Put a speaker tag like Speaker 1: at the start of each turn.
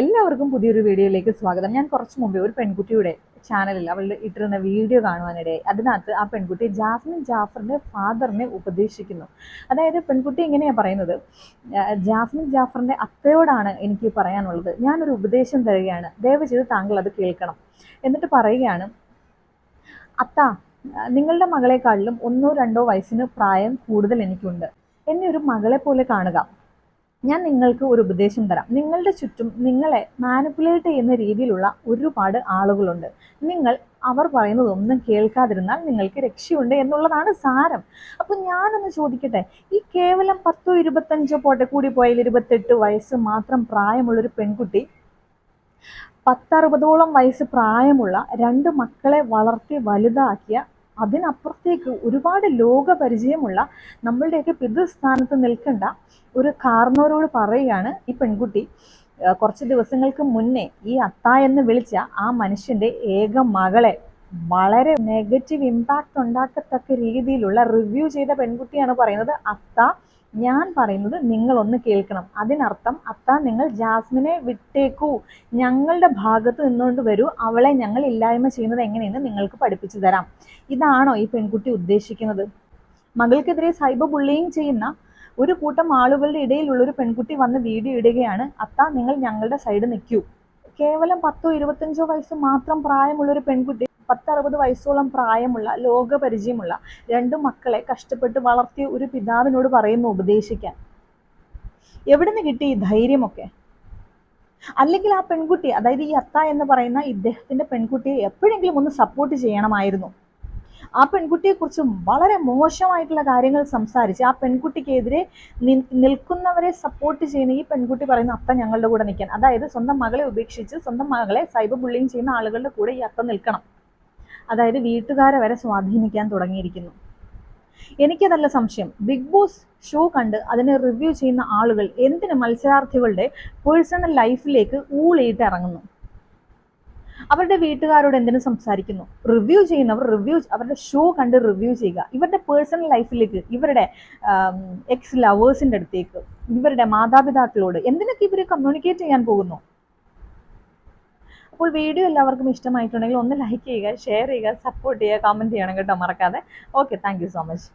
Speaker 1: എല്ലാവർക്കും പുതിയൊരു വീഡിയോയിലേക്ക് സ്വാഗതം. ഞാൻ കുറച്ച് മുമ്പേ ഒരു പെൺകുട്ടിയുടെ ചാനലിൽ അവൾ ഇട്ടിരുന്ന വീഡിയോ കാണുവാനിടയായി അതിനകത്ത് ആ പെൺകുട്ടി ജാസ്മിൻ ജാഫറിന്റെ ഫാദറിനെ ഉപദേശിക്കുന്നു. അതായത് പെൺകുട്ടി എങ്ങനെയാണ് പറയുന്നത്? ജാസ്മിൻ ജാഫറിന്റെ അത്തയോടാണ് എനിക്ക് പറയാനുള്ളത്. ഞാനൊരു ഉപദേശം തരികയാണ്. ദയവ് ചെയ്ത് താങ്കൾ അത് കേൾക്കണം. എന്നിട്ട് പറയുകയാണ് അത്ത നിങ്ങളുടെ മകളെക്കാളിലും ഒന്നോ രണ്ടോ വയസ്സിന് പ്രായം കൂടുതൽ എനിക്കുണ്ട്. എന്നെ ഒരു മകളെ പോലെ കാണുക. ഞാൻ നിങ്ങൾക്ക് ഒരു ഉപദേശം തരാം. നിങ്ങളുടെ ചുറ്റും നിങ്ങളെ മാനിപ്പുലേറ്റ് ചെയ്യുന്ന രീതിയിലുള്ള ഒരുപാട് ആളുകളുണ്ട്. നിങ്ങൾ അവർ പറയുന്നതൊന്നും കേൾക്കാതിരുന്നാൽ നിങ്ങൾക്ക് രക്ഷയുണ്ട് എന്നുള്ളതാണ് സാരം. അപ്പൊ ഞാനൊന്ന് ചോദിക്കട്ടെ ഈ കേവലം പത്തോ ഇരുപത്തഞ്ചോ പോട്ടെ കൂടി പോയാൽ ഇരുപത്തെട്ട് വയസ്സ് മാത്രം പ്രായമുള്ളൊരു പെൺകുട്ടി പത്തറുപതോളം വയസ്സ് പ്രായമുള്ള രണ്ട് മക്കളെ വളർത്തി വലുതാക്കിയ അതിനപ്പുറത്തേക്ക് ഒരുപാട് ലോകപരിചയമുള്ള നമ്മളുടെയൊക്കെ പിതൃസ്ഥാനത്ത് നിൽക്കേണ്ട ഒരു കാർണോരോട് പറയുകയാണ് ഈ പെൺകുട്ടി. കുറച്ച് ദിവസങ്ങൾക്ക് മുന്നേ ഈ അത്ത എന്ന് വിളിച്ച ആ മനുഷ്യന്റെ ഏക മകളെ വളരെ നെഗറ്റീവ് ഇമ്പാക്റ്റ് ഉണ്ടാക്കത്തക്ക രീതിയിലുള്ള റിവ്യൂ ചെയ്ത പെൺകുട്ടിയാണ് പറയുന്നത്. അത്ത ഞാൻ പറയുന്നത് നിങ്ങൾ ഒന്ന് കേൾക്കണം. അതിനർത്ഥം അത്ത നിങ്ങൾ ജാസ്മിനെ വിട്ടേക്കൂ. ഞങ്ങളുടെ ഭാഗത്ത് നിന്നുകൊണ്ട് വരൂ. അവളെ ഞങ്ങൾ ഇല്ലായ്മ ചെയ്യുന്നത് എങ്ങനെയെന്ന് നിങ്ങൾക്ക് പഠിപ്പിച്ചു തരാം. ഇതാണോ ഈ പെൺകുട്ടി ഉദ്ദേശിക്കുന്നത്? മകൾക്കെതിരെ സൈബർ ബുള്ളിയിങ് ചെയ്യുന്ന ഒരു കൂട്ടം ആളുകളുടെ ഇടയിലുള്ള ഒരു പെൺകുട്ടി വന്ന് വീഡിയോ ഇടുകയാണ്. അത്ത നിങ്ങൾ ഞങ്ങളുടെ സൈഡ് നിൽക്കൂ. കേവലം പത്തോ ഇരുപത്തഞ്ചോ വയസ്സ് മാത്രം പ്രായമുള്ള ഒരു പെൺകുട്ടി പത്തറുപത് വയസ്സോളം പ്രായമുള്ള ലോകപരിചയമുള്ള രണ്ട് മക്കളെ കഷ്ടപ്പെട്ട് വളർത്തിയ ഒരു പിതാവിനോട് പറയുന്നു ഉപദേശിക്കാൻ. എവിടെ നിന്ന് കിട്ടി ഈ ധൈര്യമൊക്കെ? അല്ലെങ്കിൽ ആ പെൺകുട്ടി അതായത് ഈ അത്ത എന്ന് പറയുന്ന ഇദ്ദേഹത്തിന്റെ പെൺകുട്ടിയെ എപ്പോഴെങ്കിലും ഒന്ന് സപ്പോർട്ട് ചെയ്യണമായിരുന്നു. ആ പെൺകുട്ടിയെക്കുറിച്ച് വളരെ മോശമായിട്ടുള്ള കാര്യങ്ങൾ സംസാരിച്ച് ആ പെൺകുട്ടിക്കെതിരെ നിൽക്കുന്നവരെ സപ്പോർട്ട് ചെയ്യുന്ന ഈ പെൺകുട്ടി പറയുന്ന അത്ത ഞങ്ങളുടെ കൂടെ നിൽക്കാൻ. അതായത് സ്വന്തം മകളെ ഉപേക്ഷിച്ച് സ്വന്തം മകളെ സൈബർ ബുള്ളിങ് ചെയ്യുന്ന ആളുകളുടെ കൂടെ ഈ അത്ത നിൽക്കണം. അതായത് വീട്ടുകാരെ വരെ സ്വാധീനിക്കാൻ തുടങ്ങിയിരിക്കുന്നു. എനിക്കതല്ല സംശയം. ബിഗ് ബോസ് ഷോ കണ്ട് അതിനെ റിവ്യൂ ചെയ്യുന്ന ആളുകൾ എന്തിന് മത്സരാർത്ഥികളുടെ പേഴ്സണൽ ലൈഫിലേക്ക് ഊളിയിട്ട് ഇറങ്ങുന്നു? അവരുടെ വീട്ടുകാരോട് എന്തിനു സംസാരിക്കുന്നു? റിവ്യൂ ചെയ്യുന്നവർ റിവ്യൂ അവരുടെ ഷോ കണ്ട് റിവ്യൂ ചെയ്യുക. ഇവരുടെ പേഴ്സണൽ ലൈഫിലേക്ക് ഇവരുടെ എക്സ് ലവേഴ്സിന്റെ അടുത്തേക്ക് ഇവരുടെ മാതാപിതാക്കളോട് എന്തിനൊക്കെ ഇവർ കമ്മ്യൂണിക്കേറ്റ് ചെയ്യാൻ പോകുന്നു? അപ്പോൾ വീഡിയോ എല്ലാവർക്കും ഇഷ്ടമായിട്ടുണ്ടെങ്കിൽ ഒന്ന് ലൈക്ക് ചെയ്യുക ഷെയർ ചെയ്യുക സപ്പോർട്ട് ചെയ്യുക കമന്റ് ചെയ്യണം കേട്ടോ മറക്കാതെ. Okay thank so much